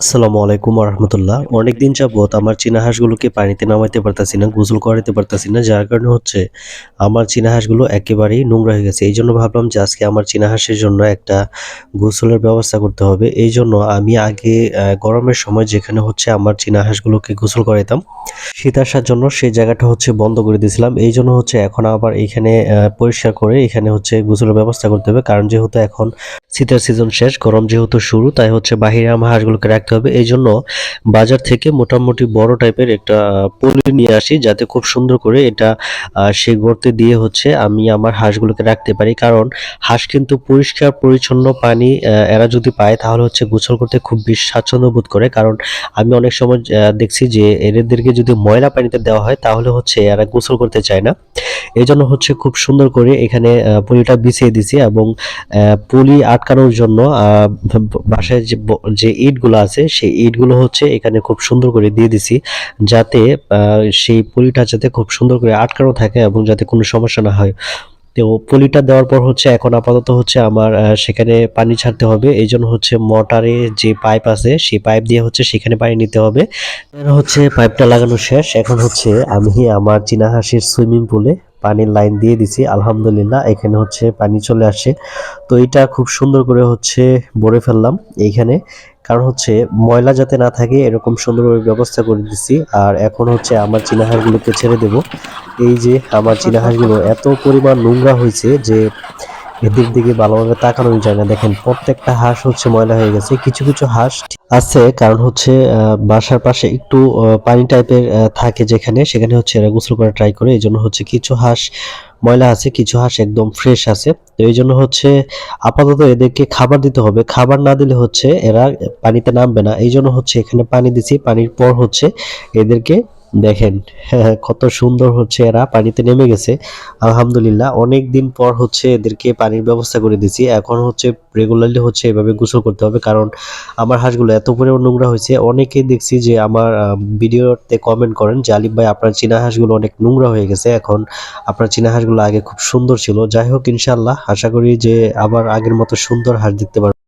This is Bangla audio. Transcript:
আসসালামু আলাইকুম রহমতুল্লাহ অনেকদিন যাবত আমার চীনা হাঁসগুলোকে পানিতে নামাইতে পারতাছি না, গোসল করাতে পারতাছি না, যার কারণে হচ্ছে আমার চীনা হাঁসগুলো একেবারেই নোংরা হয়ে গেছে। এই জন্য ভাবলাম যে আজকে আমার চীনা হাঁসের জন্য একটা গোসলের ব্যবস্থা করতে হবে। এই জন্য আমি আগে গরমের সময় যেখানে হচ্ছে আমার চীনা হাঁসগুলোকে গোসল করাইতাম, শীত আসার জন্য সেই জায়গাটা হচ্ছে বন্ধ করে দিয়েছিলাম। এই জন্য হচ্ছে এখন আবার এখানে পরিষ্কার করে এখানে হচ্ছে গোসলের ব্যবস্থা করতে হবে। কারণ যেহেতু এখন শীতের সিজন শেষ, গরম যেহেতু শুরু, তাই হচ্ছে বাহিরে আমার হাঁসগুলোকে রাখতে হবে। এই জন্য বাজার থেকে মোটামুটি বড় টাইপের একটা পলি নিয়ে আসি যাতে খুব সুন্দর করে এটা সেই গর্তে দিয়ে হচ্ছে আমি আমার হাঁসগুলোকে রাখতে পারি। কারণ হাঁস কিন্তু পরিষ্কার, পরিচ্ছন্ন পানি এরা যদি পায় তাহলে হচ্ছে গোসল করতে খুব বেশি স্বাচ্ছন্দ্য বোধ করে। কারণ আমি অনেক সময় দেখছি যে এদেরকে যদি ময়লা পানিতে দেওয়া হয় তাহলে হচ্ছে এরা গোসল করতে চায় না। এই জন্য হচ্ছে খুব সুন্দর করে এখানে পলিটা বিছিয়ে দিছি এবং পলি আটকানোর জন্য বাসায় যে ইটগুলো আছে সেই ইটগুলো হচ্ছে এখানে খুব সুন্দর করে দিয়ে দিছি যাতে সেই পলিটা যাতে খুব সুন্দর করে আটকানো থাকে এবং যাতে কোনো সমস্যা না হয়। তো পলিটা দেওয়ার পর হচ্ছে এখন আপাতত হচ্ছে আমার সেখানে পানি ছাড়তে হবে। এই জন্য হচ্ছে মোটরে যে পাইপ আছে সেই পাইপ দিয়ে হচ্ছে সেখানে পানি নিতে হবে। হচ্ছে পাইপটা লাগানো শেষ। এখন হচ্ছে আমি আমার চীনা হাঁসের সুইমিং পুলে পানির লাইন দিয়ে দিছি, আলহামদুলিল্লাহ, এখানে হচ্ছে পানি চলে আসে। তো এটা খুব সুন্দর করে হচ্ছে ভরে ফেললাম এইখানে। কারণ হচ্ছে ময়লা যাতে না থাকে, এরকম সুন্দরভাবে ব্যবস্থা করে দিছি। আর এখন হচ্ছে আমার চীনা হাঁসগুলোকে ছেড়ে দেব। এই যে আমার চিনাহাঁসগুলো এত পরিমাণ নোংরা হয়েছে যে এদিক দিকে ভালোভাবে তাকানোই যায় না দেখেন, প্রত্যেকটা হাঁস হচ্ছে ময়লা হয়ে গেছে। কিছু কিছু হাঁস আছে, কারণ হচ্ছে বাসার পাশে একটু পানি টাইপের থাকে যেখানে। সেখানে হচ্ছে এরা গোসল করা ট্রাই করে। এই জন্য হচ্ছে কিছু হাঁস ময়লা আছে, কিছু হাঁস একদম ফ্রেশ আছে। তো এই জন্য হচ্ছে আপাতত এদেরকে খাবার দিতে হবে। খাবার না দিলে হচ্ছে এরা পানিতে নামবে না। এই জন্য হচ্ছে এখানে পানি দিছি। পানির পর হচ্ছে এদেরকে দেখেন কত সুন্দর হচ্ছে এরা, পানিতে নেমে গেছে। আলহামদুলিল্লাহ অনেক দিন পর হচ্ছে এদেরকে পানির ব্যবস্থা করে দিছি এখন হচ্ছে রেগুলারলি হচ্ছে এভাবে গোসল করতে হবে, কারণ আমার হাঁসগুলো এত পরিমাণ নোংরা হয়েছে। অনেকেই দেখছি যে আমার ভিডিওতে কমেন্ট করেন যে, আলিফ ভাই, আপনার চীনা হাঁসগুলো অনেক নোংরা হয়ে গেছে। এখন আপনার চীনা হাঁসগুলো আগে খুব সুন্দর ছিল। যাই হোক ইনশাল্লাহ আশা করি যে আবার আগের মতো সুন্দর হাঁস দেখতে পারব